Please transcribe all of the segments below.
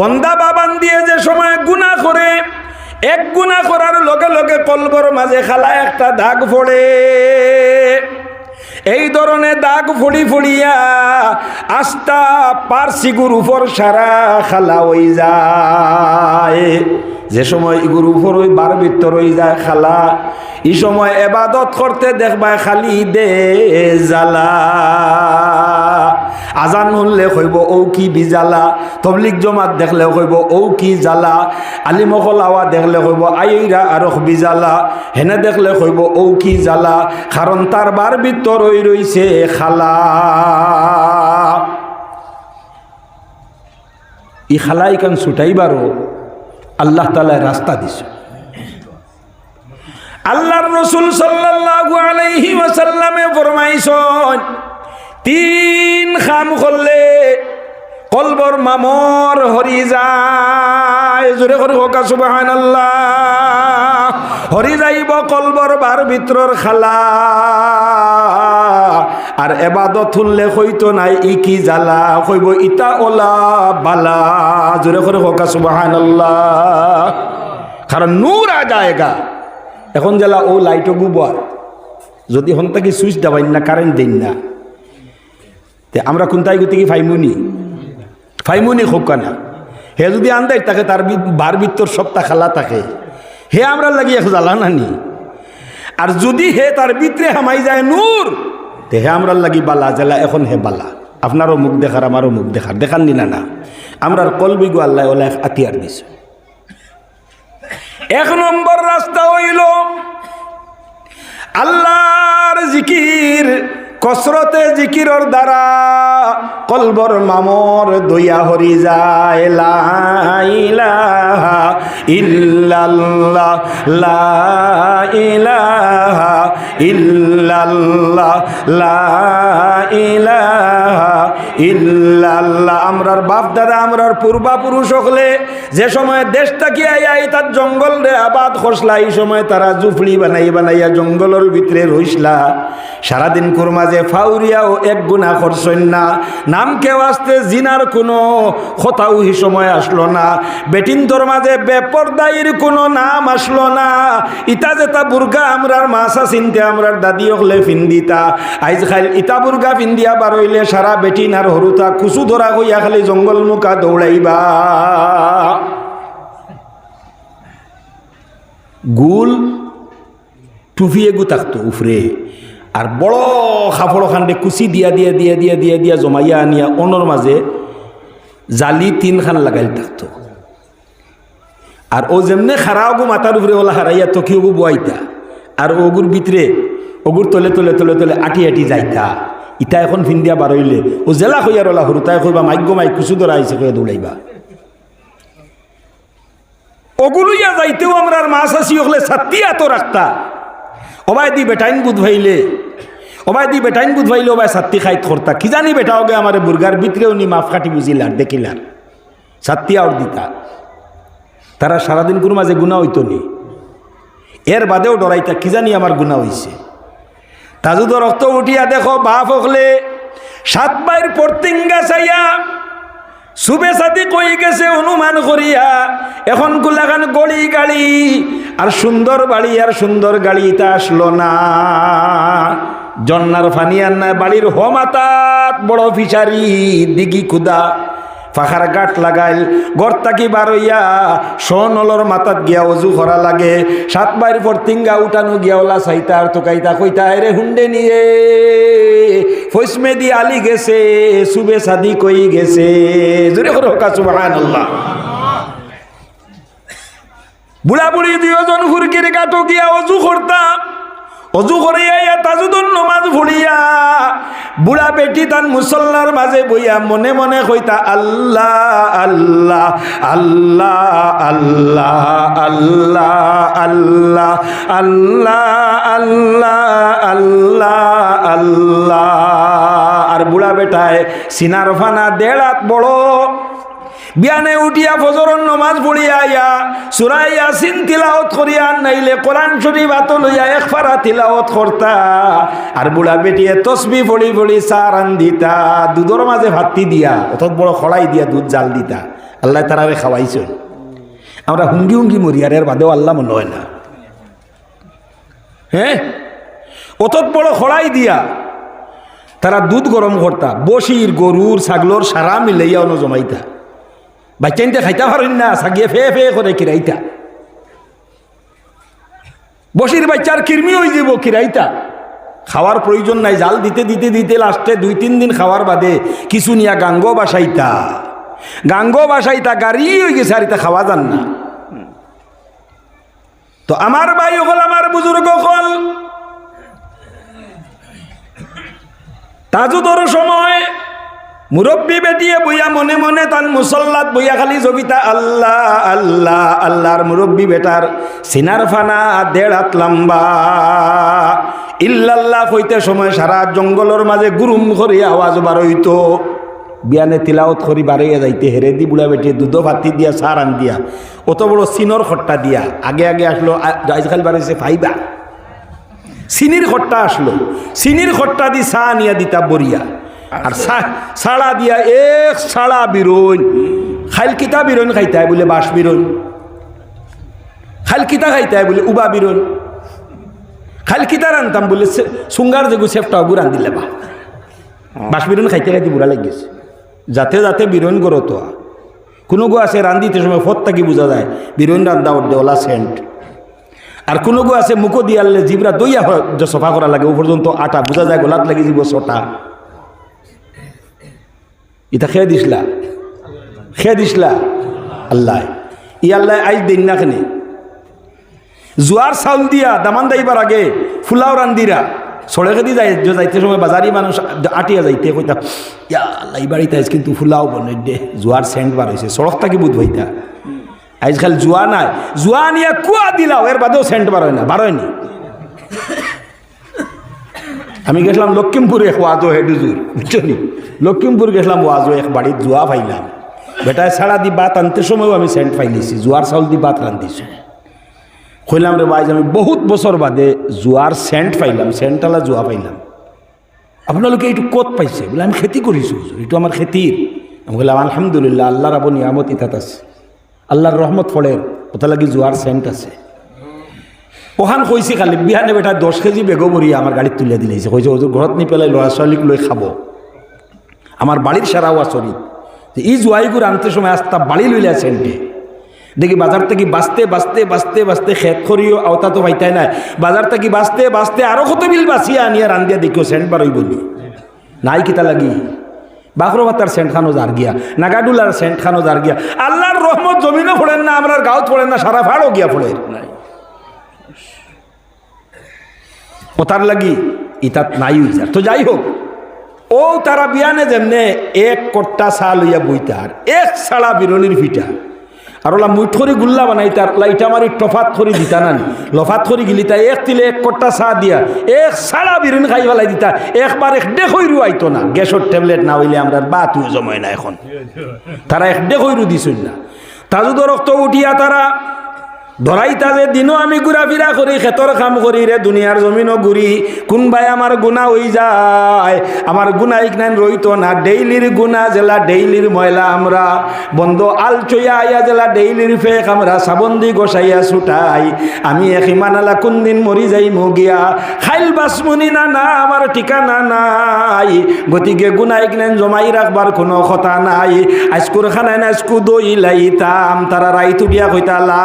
বন্দা বাবান দিয়ে যে সময় গুণা করে, এক গুণা করার লগে লগে কলবর মাঝে খালা একটা দাগ পড়ে এই ধরনের দাগ ফড়ি ফড়িয়া আস্তা পার্সিগুর উপর সারা খালা হয়ে যায়। যে সময় ইগুর উপর ওই বার ভিতর হয়ে যায় খালা এই সময় এবাদত করতে দেখবায় খালি দে জ্বালা। আজান শুনলে কইব ও কি বিজালা? তবলিক জমাত দেখলে কইব ও কি জ্বালা আলিমকল আওয়া দেখলে কইব আইরা আর বিজালা? হেনে দেখলে কইব ও কি জ্বালা কারণ তার বার ভিতর ওই রইছে খালা। ই খালা ইকান ছুটাইবারও আল্লাহ তালায় রাস্তা দিছে। আল্লাহর রসুল সাল্লাল্লাহু আলাইহি ওয়াসাল্লামে ফরমাইছেন তিন খাম করলে কলবর মামর হরি যায়। জোরে করে হোকা সুবহানাল্লাহ। হরি যাইব কলবর বার ভিতর খালা। আর এবাদত শুনলে হইতো নাই ই কি জ্বালা। কইব ইতা ওলা বালা। জোরে করে হোকা সুবহানাল্লাহ। কারণ নূর আ যায়গা এখন জেলা ও লাইটও গুবার। যদি হন তাকে সুইচ দেবাই না, কারেন্ট দিন না। তে আমরা কোনটাই গতি কি ফাইমুনি? ফাইমুনি খুব কানা। হে যদি আন্দাই তাকে তার বার ভিতর সপ্তাহ খালা থাকে হে আমরা লাগি এক জ্বালা নানি আর যদি হে তার ভিতরে হামাই যায় নূর, তে হে আমরা লাগি বালা, জেলা এখন হে বালা। আপনারও মুখ দেখার, আমারও মুখ দেখার। দেখান নিনা। না আমরার কলবিগু আল্লাহ ওলা এক আতিয়ার দিছে। এক নম্বর রাস্তা হইল আল্লাহর জিকির। কসরতে জিকিরর দ্বারা কলবর মামর দইয়া হরি যায় ইল্লাল্লাহ লা ইলাহা ইল্লাল্লাহ, লা ইলাহা ইল্লাল্লাহ। আমরার বাপ দাদা, আমরার পূর্বাপুরুষ হলে যে সময় দেশ থাকি আই তার জঙ্গল রে আবাদ খসলা, এই সময় তারা জুফলি বানাই বানাইয়া জঙ্গলের ভিতরে রইসলা। সারাদিন কুরমা যে ফাউরিয়া ও এক গুণা করছেন না। নাম কেউ আসতে জিনার কোনো কথাও এই সময় আসলো না। বেটিন তোর মাঝে বেপরদাইর কোনো নাম আসলো না। ইটা যেটা বুর্গা আমরার মাসা চিনতে আমরার দাদি হলে ফিন্দিতা। আইজ খাইল ইটা বুর্গা ফিন্দিয়া বারইলে সারা বেটিন আর হরুতা কুচু ধরা হইয়া খালি জঙ্গল মুখা দৌড়াইবা। গুল টুফিয়ে গু থাকতো উফরে। আর বড় খাফড় খান্ডে কুচি দিয়া দিয়া দিয়া দিয়া দিয়া দিয়া জমাইয়া আনিয়া অনর মাঝে জালি তিন খান লাগাইল থাকতো আর ও যেমনে খারাও গু মাথার উপরে ওলা হারাইয়া তকিও বুয়াইতা। আর ওগুর ভিতরে ওগুর তলে তলে তলে তলে আটি আটি যাইতা। ইটা এখন ফিন্দিয়া বারইলে ও জেলা হইয়ার ওলা হরুতাই কইবা মাইগ্য মাইক, কুচু ধরা আইসে কইয়া দৌড়াইবা ওগুলোইয়া যাইতেও আমরা মাছ আসি ওগুলো সাত্তিয়া তো রাখতা ওবাই দি বেটাইন বুধ ভাইলে ওবাই দি বেটাইন বুধ ভাইলে ওবাই সাত্তি খাইত করতা কি জানি বেটা ওগে আমার বুর্গার ভিতরেও নি মাফ কাটি বুঝিলার দেখিলার সাত্তিয়া ওর দিতা। তারা সারাদিন কোনো মাঝে গুণা হইতো নি। এর বাদেও ডরাইতা, কি জানি আমার গুণা হইছে। তাজুদ রক্ত উঠিয়া দেখো, বাপ হকলে সাত বাইর পর্তিঙ্গা চাইয়া সুবে সাথে কই গেছে অনুমান করিয়া। এখন গুলাগান গড়ি গাড়ি আর সুন্দর বাড়ি আর সুন্দর গাড়ি তা আসলো না। জন্নার ফানিয়ার না বাড়ির হমাতাত বড় ফিসারি দিঘি খুদা ফাখার গাঠ লাগাইল গড় তাকি বারইয়া সোনলর মাথাত গিয়া অজু করা লাগে, সাত বাইর পর তিঙ্গা উঠানো গিয়া ওলা সাইতা আর তোকাইতা কইতা রে হুন্ডে নিয়ে ফৈসমেদি আলি গেছে সুবে সাদি কই গেছে। জোরে করে হোকা সুবাহান আল্লাহ বুড়া বুড়ি দুজন ফুরকির কাটো গিয়া অজু করতাম অজু করিয়া তাজুদুন নমাজ ভুড়িয়া বুড়া বেটি তান মুসল্লার মাঝে বইয়া মনে মনে কইতা, আল্লাহ আল্লাহ আল্লাহ আল্লাহ আল্লাহ আল্লাহ আল্লাহ আল্লাহ আল্লাহ। আল্লাহ আর বুড়া বেটায়, সিনার ফানা দেড়াত বড়। বিয়ানে উঠিয়া ফজরন নমাজ পড়িয়া আইয়া ইয়াসিন তিলাওত করিয়া নাইলে কোরআন শরীফ হাত লইয়া এক ফারা তিলাওত করতা। আর বুড়া বেটিয়ে তসবি ফড়ি ফড়ি সার দিতা, দুধর মাঝে ভাতি দিয়া অত বড় খড়াই দিয়া দুধ জাল দিতা। আল্লাহ তারারে খাওয়াইছেন। আমরা হুঙ্গি হুঙ্গি মরিয়ারের বাদেও আল্লাহ মনে হয় না। হ্যাঁ অত বড় খড়াই দিয়া তারা দুধ গরম করতা, বসির গরুর, ছাগলর সারা মিলাইয়া অন জমাইতা। বাচ্চা নিতে খাইতে পারেন না, সাগিয়ে ফে ফে করে কিরাইতা। বসির বাচ্চার কিরমি হয়ে যাব কিরাইতা। খাওয়ার প্রয়োজন নাই, জাল দিতে দিতে দিতে লাস্টে দুই তিন দিন খাওয়ার বাদে কিছু নিয়া গাঙ্গ বাসাইতা। গাঙ্গ বাসাইতা, গাড়ি হয়ে গেছে আর খাওয়া যান না। তো আমার ভাই হল আমার বুজুর্গ হল। তাজুদর সময় মুরব্বী বেটিয়ে বইয়া মনে মনে তান মুসল্লাত বইয়া খালি জবিতা, আল্লাহ আল্লাহ, আল্লাহর মুরব্বী বেটার সিনার ফানা দেড় হাত লম্বা। ইল্লাল্লাহ কইতে সময় সারা জঙ্গলের মাঝে গুরুম করে আওয়াজ বার হইতো বিয়ানে তিলাওত করি বাড়াইয়া যাইতে, হেরে দি বুড়া বেটি দুধ ভাতি দিয়া, সার আন দিয়া। অত বড় সিনর খট্টা দিয়া। আগে আগে আসলো আজকাল বাড়াইছে ফাইবা। চিনির খট্টা আসলো। চিনির খট্টা দি চা আনিয়া দিতা বরিয়া আর সাড়া দিয়া এক সাড়া বিরোন। খাইল কিতা বিরোন খাইতাই বলে বাস বিরোন। খাইল কিতা খাইতাই বলে উবা বিরোন। খাইল কিতা রানতাম বলে সুঙ্গার যেগু সেফটা গু রান্দিলে বা বাস বিরোন খাইতে খাইতে বুড়া লাগিয়েছে যাতে যাতে বিরোন করো তো কোনো গো আছে রান্দিতে সময় ফত থাকি বোঝা যায় বিরোন রান্দা ওর ওলা সেন্ট আর কোনো গো আছে মুখো দিয়ালে জিবরা দইয়া হয় সফা করা লাগে, ও পর্যন্ত আটা বোঝা যায় গোলাত লাগি যাব ছটা। ইটা খেয়ে দিসলা খেয়ে দিসলা আল্লাহ। ই আল্লাহ আইজ দিন না কেনে। জোয়ার চাউল দিয়া দামান দাইবার আগে ফুলাও রান্দিরা সড়ে খেদি যাই যাইতে সময় বাজারি মানুষ আটিয়া যাইতে কইতা, ইয়া আল্লাহ বাড়িতে আজ কিন্তু ফুলাও বনে দে। জোয়ার সেন্ট বার হয়েছে সড়ক থাকি বুধ হইতা আজকাল জুয়া নাই। জুয়া নিয়ে কুয়া দিলাও এর বাদেও সেন্ট বার হয় না বার হয়নি আমি গেছিলাম লক্ষ্মীমপুরে ওয়াজো হেডুজুর বুঝছি লক্ষ্মীমপুর গেছিলাম ওয়াজো এক বাড়ির জুয়া পাইলাম বেটায় ছাড়া দি বাত আনতে সময়ও আমি সেন্ট পাইলিছি জুয়ার চাউল দি বাত রান্ধিছি। কইলাম রে বাইজ আমি বহুত বছর বাদে জুয়ার সেন্ট পাইলাম সেন্টালা জুয়া পাইলাম আপনালোকে এইটু কত পাইছে? বলে আমি খেতি করিছোঁ এইটো আমার খেতির আমি বললাম আলহামদুলিল্লাহ আল্লাহর আবু নিয়ামত ইতাত আছে। আল্লাহর রহমত ফলের ওটা লাগি জোয়ার সেন্ট আছে। ওখান কইছি খালি, বিহানে বেটা দশ কেজি বেগো বরিয়া আমার গাড়িত তুলে দিলেছে কইছে ওই ঘৰত নি পেলাই ল'ৰা ছোৱালীক লৈ খাব। আমার বাড়ির সারাও আচরিত ই জোয়াইগুর আনতে সময় আস্তা বাড়ি লইলে সেন্টে দেখি বাজার থেকে বাঁচতে বাঁচতে বাঁচতে বাঁচতে খেত করিও আওতা তো পাইতাই নাই। বাজার থেকে বাঁচতে বাঁচতে আরও কত বিল বাঁচিয়া আনিয়া রান্দিয়া দেখিও সেন্ট বারই বলি। নাই কিতা লাগি। বাখরো ভাতার সেন্ট খানো যার গিয়া। নাগাডুলার সেন্ট খানো যার গিয়া। আল্লাহর রহমত জমিনও পড়েন না আমরা গাঁত পড়েন না সারা ফাড়ও গিয়া পড়ে ওতার লাগি ইতাত নাই উইজার তো যাই হোক ও তারা বিয়ানে যেমনে এক কট্টা চা লইয়া বইতার, এক ছাড়া বিরলির ফিটা। আর ওলা মুঠ করে গুল্লা বানাইতার ওলা ইটা মারি টফাত করে দিতা না লফাত করে গিলিতা এক তিলে এক কট্টা চা দিয়া, এক সারা বিরিন খাই ফেলাই দিতা, একবার এক ডেকইরু আইতো না। গ্যাসের ট্যাবলেট না হইলে আমরা বাতুও জমায় না এখন। তারা এক ডেকইরু দিছুন না। তাজুদ রক্ত উঠিয়া তারা ধরাইতা যে দিনও আমি ঘুরাফিরা করি খেতর কাম করি রে দুনিয়ার জমিনও ঘুরি কোনবাই আমার গুণা হই যায়। আমার গুণা ইকনান রইতো না ডেইলির গুণা জেলা ডেইলির ময়লা আমরা বন্ধ আল চইয়া আইয়া জেলা ডেইলির ফেক আমরা সাবন্দি গোসাইয়া ছুটাই। আমি এক কোন দিন মরি যাই মগিয়া। খাইল বাসমুনি না না আমার ঠিকানা নাই। গতিকে গুণা ইকনান জমাই রাখবার কোনো কথা নাই। আজকুর খানায় না আজকু দই লাইতাম তারা রাইতু দিয়া কইতা লা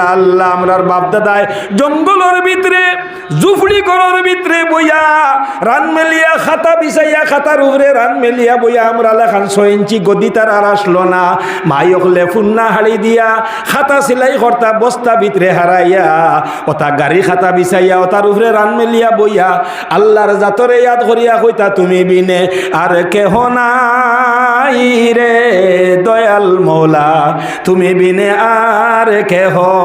ইলাহা ইল্লাল্লাহ আমরার বাপ দাদায় জঙ্গলের ভিতরে জুফড়ি ঘরের ভিতরে বইয়া রান মেলিয়া খাতা বিছাইয়া খাতার উপরে রান মেলিয়া বইয়া আমরা লেখান ছয় ইঞ্চি গদি তার আর আসলো না। মাইক লেফুন্না হাড়ি দিয়া খাতা সিলাই কর্তা বস্তা ভিতরে হারাইয়া ওটা গাড়ি খাতা বিছাইয়া ওটার উপরে রান মেলিয়া বইয়া আল্লাহর জাতরে ইয়াদ করিয়া কইতা, তুমি বিনে আর কেহ নাই রে দয়াল মৌলা, তুমি বিনে আর কেহ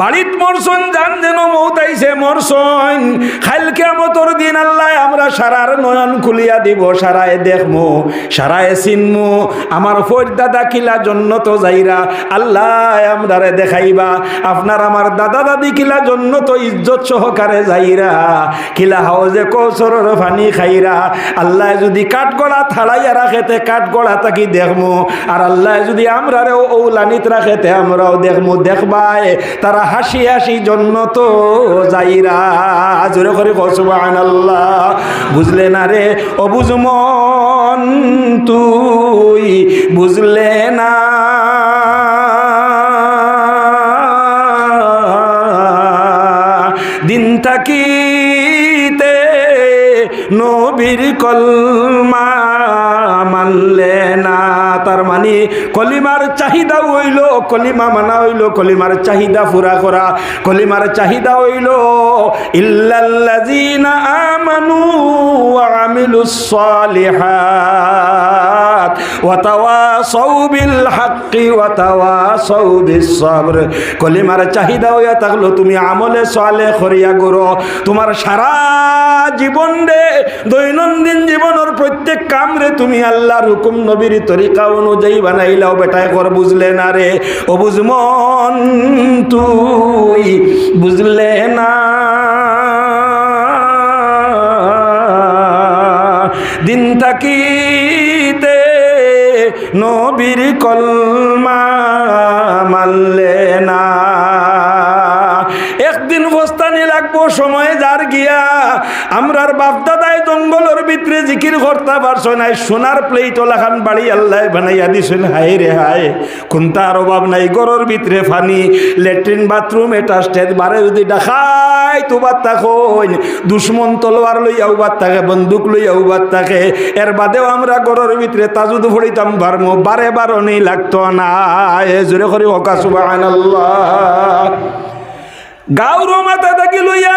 বাড়িত মরসন, জান যেন মৌতাইছে মরসন। খাইল কেমতর দিন আল্লাহ আমরা সারার নয়ন খুলিয়া দিব, সারায় দেখমু, সারায় চিনমু। আমার ফৈর দাদা কিলা জন্য তো যাইরা আল্লাহ আমরারে দেখাইবা। আপনার আমার দাদা দাদি কিলা জন্য তো ইজ্জত সহকারে যাইরা, কিলা হাউজে কৌসরের পানি খাইরা। আল্লাহ যদি কাঠগড়া থাড়াইয়া রাখেতে কাঠগড়া তাকি দেখমু। আর আল্লাহ যদি আমরারে ওলানিত রাখেতে আমরাও দেখমু। দেখবায়, তারা হাসি হাসি জন্য তো যাইরা। জোরে করে কসবান আল্লাহ বুঝলে না রে অবুজমন তুই, বুঝলে না। দিন থাকিতে নবীর কলমা মানলে তার মানে কলিমার চাহিদা হইল, কলিমা মানা হইল, কলিমার চাহিদা পুরা করা। কলিমার চাহিদা হইল কলিমার চাহিদা হইয়া থাকল, তুমি আমলে সালে করিয়া করো, তোমার সারা জীবন রে, দৈনন্দিন জীবনের প্রত্যেক কাম রে তুমি আল্লাহর হুকুম নবীর তরিকা অনুযায়ী বানাইলাও বেটায় কর বুঝলে না রে। ও বুঝমন তুই বুঝলে না। দিন থাকিতে নবীর কলমা মানলে না। একদিন বস্তানি লাগবো, সময় যার গিয়া। আমরার বাপদাদায় জঙ্গলের ভিতরে জিকির করতে পারছ নাই, সোনার প্লেট লাখান বাড়ি আল্লাহ বানাইয়া দিছেন হাই রে হাই কোনটার অভাব নাই, গরর ভিতরে ফানি লেট্রিন বাথরুম এটা স্টেজ বারে যদি দেখাই তো বাদ থাকুন দুশ্মন তলোয়ার লইয়া উবাদ থাকে বন্দুক লইয়া উবাদ থাকে এর বাদেও আমরা গরর ভিতরে তাজুদ ফড়িতাম বারমো বারে বারণই লাগতো না। এ জোরে করে হকা সুবাহ গাঁর মাথা থাকি লইয়া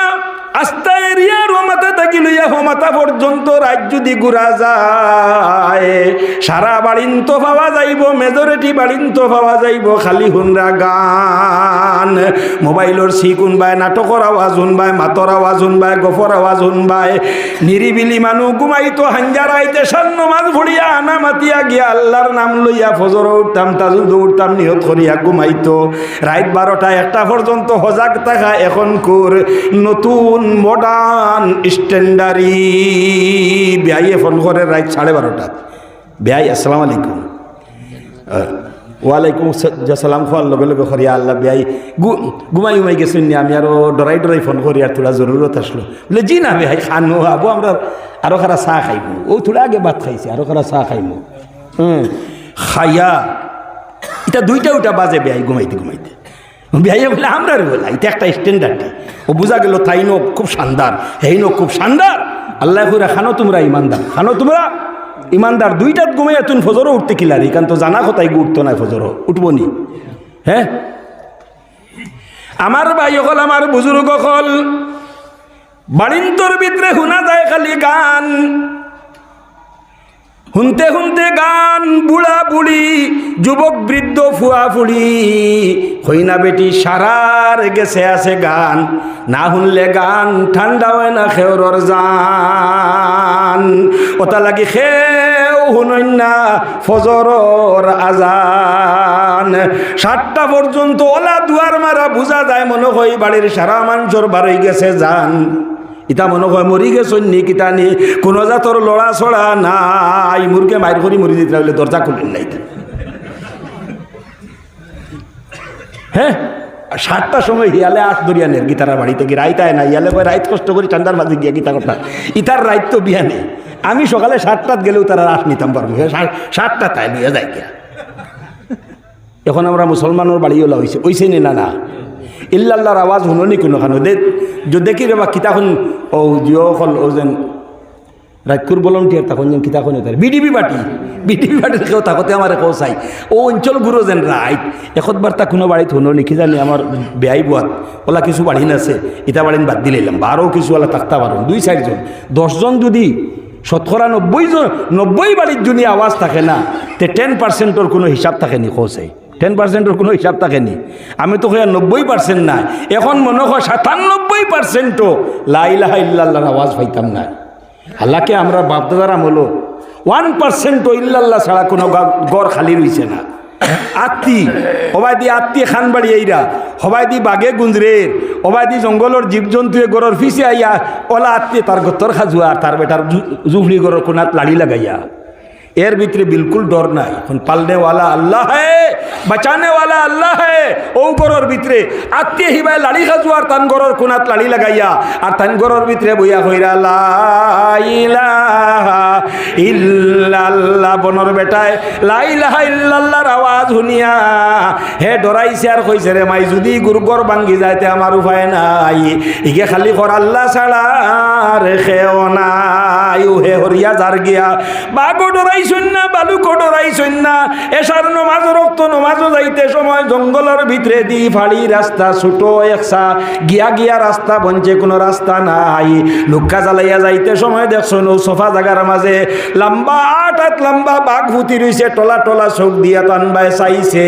আস্তা এরিয়ার থাকি লইয়া মাথা পর্যন্ত রাজ্য দি ঘুরা যায় যাইব যাইব, খালি গান। আওয়াজ শুনবাই নিরিবিলি মানুষ ঘুমাইতো হাঞ্জারাইতে সান্ন মাছ ভরিয়া আনা মাতিয়া গিয়া আল্লাহর নাম লইয়া ফজর উঠতাম তাজুদ উঠতাম নিহত করিয়া ঘুমাইতো। রাত বারোটা একটা পর্যন্ত সজাগ থাকা এখন কোর নতুন মডার্ন স্ট্যান্ডারি বেআইয়ে ফোন করে রাত সাড়ে বারোটা। বেআই, আসসালাম আলাইকুম। ওয়ালাইকুম সালাম খোয়ার লগে লগে খরিয়া আল্লাহ বেআই ঘুমাই ঘুমাই গেছেন নি, আমি আরও ডরাই ডরাই ফোন করি, আর তোলা জরুরত আসলো। বলে, জি না বেআই, খানো, আবো, আমরা আরও খারা চাহ খাইব ও থোড়া আগে ভাত খাইছে, আরও খারা চাহ খাইব হুম খাইয়া এটা দুইটা উটা বাজে বেআই, ঘুমাইতে ঘুমাইতে। বেআইয়া বলে আমরা বলে, এটা একটা স্ট্যান্ডার্ড ও বোঝা গেল, তাই নো খুব শানদার, হেই নো খুব শানদার। আল্লাহ কইরা খানো তোমরা ইমানদার, খানো তোমরা ইমানদার। দুইটাত ঘুমাইয়া এতুন ফজরও উঠতে কিলারি কারণ তো জানা কথাই উঠতো না ফজরও, উঠবো নি। হ্যাঁ? আমার ভাই অকল, আমার বুজুর্গ অকল, বাড়িন্তর ভিতরে শুনা যায় খালি গান। শুনতে শুনতে গান বুড়া বুড়ি, যুবক বৃদ্ধ ফুয়া ফুড়ি হইনা বেটি, সারার গেছে আছে গান। না শুনলে গান, ঠান্ডা হয় না খেওরর জান। ওটা লাগি খেও শুনই না আজান। সাতটা পর্যন্ত ওলা দুয়ার মারা বুঝা যায়, মনে হয় বাড়ির সারা মানুষের বাড়ি গেছে যান ইতা মনে হয় মরি গেছন নি কিতা নি? কোনো জাতর লড়া ছড়া নাই। মুরগে মাইর করি মরি দিতে হলে দরজা খুলেন নাই। হ্যাঁ সাতটার সময় হিয়ালে আট দরিয়ানের গীতার বাড়িতে কি রাইতায় না, ইয়ালে কয় রাইত কষ্ট করি চান্দার বাজে গিয়া গীতা কথা। ইতার রাইত তো বিয়ানে আমি সকালে সাতটাত গেলেও তারা রাস নিতাম পারব সাতটা তাই নিয়ে যায় গিয়া। এখন আমরা মুসলমানের বাড়ি ওলা হয়েছে ওইছে নি না না? ইল্লাল্লাহর আওয়াজ শুননি কোনো খানো দে দেখি রে বা কিতাখন ও জিও হল ও যেন রাজকুর ভলন্টিয়ার তখন যেন কিতা কোনে বিডিবি বাটি বিডিবি বাটির কেউ তাকতে আমার কেউ চাই। ও অঞ্চল গুরু যেন রাইট একতবার তা কোনো বাড়িতে হনো লিখি জানি আমার বেয়াই বুয়াত ওলা কিছু বাড়ি আছে ইটা বাড়িন বাদ দিলাম বারো কিছু ওলা তাকতা পারুন দুই চারজন দশজন যদি শতকরা নব্বই জন নব্বই বাড়ির যদি আওয়াজ থাকে না, তে টেন পার্সেন্টর কোনো হিসাব থাকেনি কৌসাই টেন পার্সেন্টের কোনো হিসাব থাকেনি আমি তো কইয়া নব্বই পার্সেন্ট নাই। এখন মনে হয় সাতানব্বই পার্সেন্টও লাইলাহা ইল্লাল্লাহর আওয়াজ পাইতাম না আল্লাহকে আমরা বাপদাদার আমলো ওয়ান পার্সেন্টও ইল্লাল্লাহ ছাড়া কোনো গড় খালি রইছে না। আত্মি হবাই দি আত্মি খানবাড়ি এইরা হবাই দি বাঘে গুঞ্জরের হবাই দি জঙ্গলের জীবজন্তুয়ে গড়ের ফিসে আইয়া ওলা আত্মি তার গত্তর খাজুয়া তার বেটার জুফলি গড়ের কোনাত লাড়ি লাগাইয়া। এর ভিতরে বিলকুল ডর নাই। এখন পালনেওয়ালা আল্লাহ হ্যাঁ বাঁচানেওয়ালা আল্লাহ হ্যাঁ ও গরর ভিতরে আত্মীয় হিবায় লাড়ি খাজু আর তান গরর কোনাত লাড়ি লাগাইয়া, আর তান গরর ভিতরে বইয়া হইরা ইল্লাল্লাহ বনর বেটায় লাইলাহা ইল্লাল্লাহর আওয়াজ শুনিয়া, হে ডরাইছে আর কইছে রে মাই, যদি গুরগর ভাঙ্গি যাইতে আমার উপায় নাই, ইগে খালি কর আল্লাহ ছাড়া রে খেও নাই হে হরিয়া যার গিয়া বাগো ডরাই ডরাইছেন না বালুকও ডরাইছেন না এসার নমাজ, রক্ত নমাজও যাইতে সময় জঙ্গলের ভিতরে দি ফাড়ি রাস্তা ছোট একসা। গিয়া গিয়া রাস্তা বঞ্চে কোনো রাস্তা নাই। লুক্কা জ্বালাইয়া যাইতে সময় দেখছ নো সোফা জাগার মাঝে। লম্বা আট হাত লম্বা বাঘ ভুতি রইছে, টলা টলা চোখ দিয়া টানবাই চাইছে।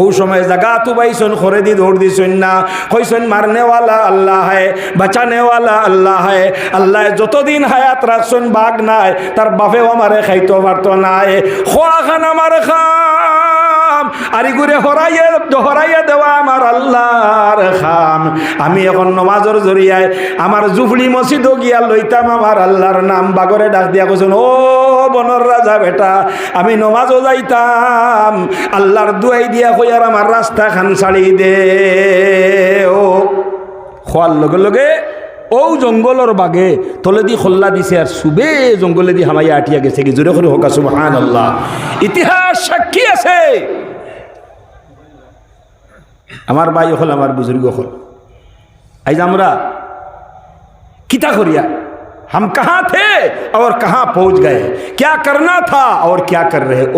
ও সময় জাগা তু বাইছন খরে দি দৌড় দিছন না কইছন মারনেওয়ালা আল্লাহ হয় বাঁচানেওয়ালা আল্লাহ হয়। আল্লাহ, যতদিন হায়াত রাখছন, বাঘ নাই, তার বাপেও আমারে খাইতে পারতো নাই। খান খাম। খাম। আমি এখন নমাজর জরিয়ায় আমার জুফলি মসজিদ গিয়া লইতাম আমার আল্লাহর নাম বাগরে ডাক দিয়া কৈছেন ও বনর রাজা বেটা, আমি নমাজও যাইতাম। আল্লাহর দুয়াই দিয়া কইয়ার আমার রাস্তা খান ছাড়ি দে। ও, খোয়ার লগে লগে ও জঙ্গলের বাগে তলেদি খোল্লা দিছে আর সুবে জঙ্গলে দি হামাইয়া আটিয়া গেছে কি জোরে করে হোক সুবহান আল্লাহ ইতিহাস সাক্ষী আছে আমার ভাই হল আমার বুজুর্গ হল আজ আমরা কিতা করিয়া हम कहाँ थे और कहाँ पहुंच गए क्या करना था और क्या कर रहे